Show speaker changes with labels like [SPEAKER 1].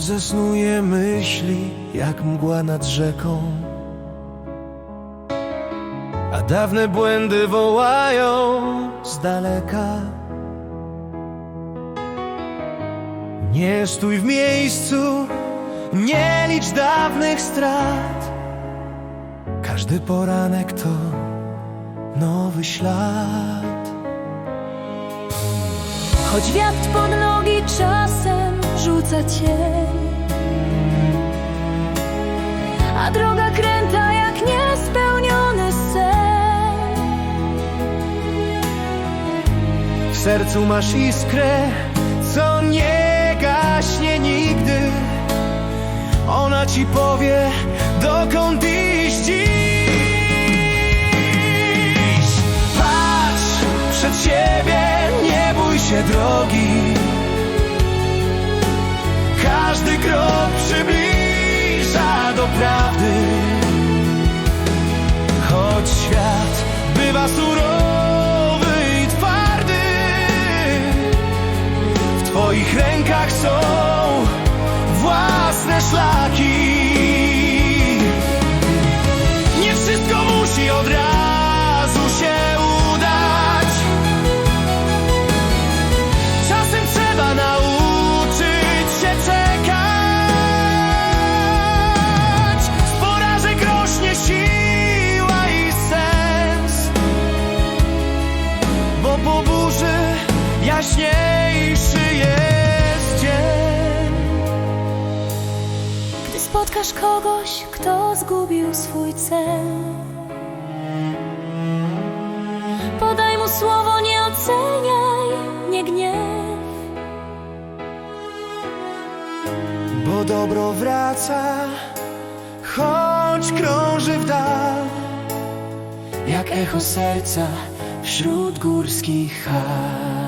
[SPEAKER 1] zesnuje myśli jak mgła nad rzeką. A dawne błędy wołają z daleka. Nie stój w miejscu, nie licz dawnych strat. Każdy poranek to nowy ślad.
[SPEAKER 2] Choć wiatr pod nogi czasem rzuca cień. A droga kręta jak niespełniony sen.
[SPEAKER 1] W sercu masz iskrę, co nie gaśnie nigdy. Ona ci powie, dokąd iść dziś. Patrz przed siebie, nie bój się drogi Każdy krok przybliża do prawdy. Choć świat bywa surowy jaśniejszy jest dzień.
[SPEAKER 2] Gdy spotkasz kogoś, kto zgubił swój cel. Podaj mu słowo, nie oceniaj, nie gniew.
[SPEAKER 1] Bo dobro wraca, choć krąży w dal. Jak echo serca wśród górskich hal